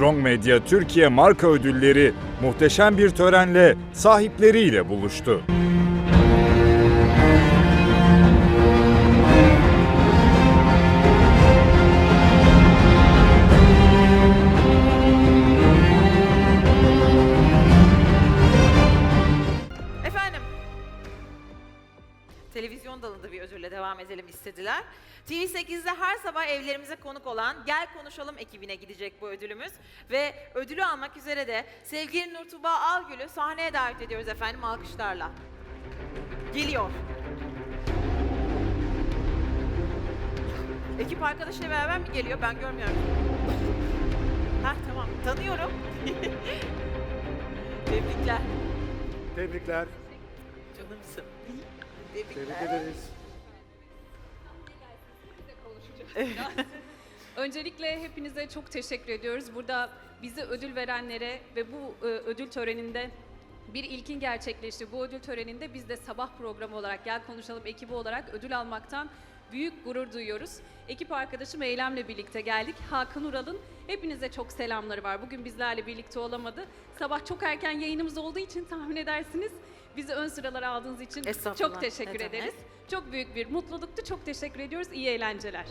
Young Medya Türkiye Marka Ödülleri muhteşem bir törenle sahipleriyle buluştu. Televizyon dalında bir ödülle devam edelim istediler. TV8'de her sabah evlerimize konuk olan Gel Konuşalım ekibine gidecek bu ödülümüz. Ve ödülü almak üzere de sevgili Nurtuba Algül'ü sahneye davet ediyoruz efendim alkışlarla. Geliyor. Ekip arkadaşıyla beraber mi geliyor? Ben görmüyorum. Hah tamam, tanıyorum. Tebrikler. Tebrikler. Canımsın. Tebrik Tebrikler. ederiz. Öncelikle hepinize çok teşekkür ediyoruz. Burada bize ödül verenlere ve bu e, ödül töreninde bir ilkin gerçekleşti. Bu ödül töreninde biz de sabah programı olarak Gel Konuşalım ekibi olarak ödül almaktan büyük gurur duyuyoruz. Ekip arkadaşım Eylem'le birlikte geldik. Hakan Ural'ın hepinize çok selamları var. Bugün bizlerle birlikte olamadı. Sabah çok erken yayınımız olduğu için tahmin edersiniz. Bizi ön sıralara aldığınız için çok teşekkür ederiz. Çok büyük bir mutluluktu. Çok teşekkür ediyoruz. İyi eğlenceler.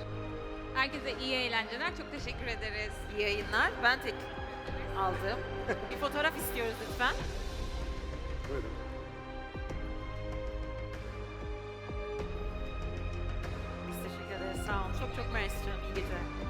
Herkese iyi eğlenceler. Çok teşekkür ederiz. İyi yayınlar. Ben tek aldım. Bir fotoğraf istiyoruz lütfen. Buyurun. Sağ olun. Çok çok mersi canım. İyi geceler.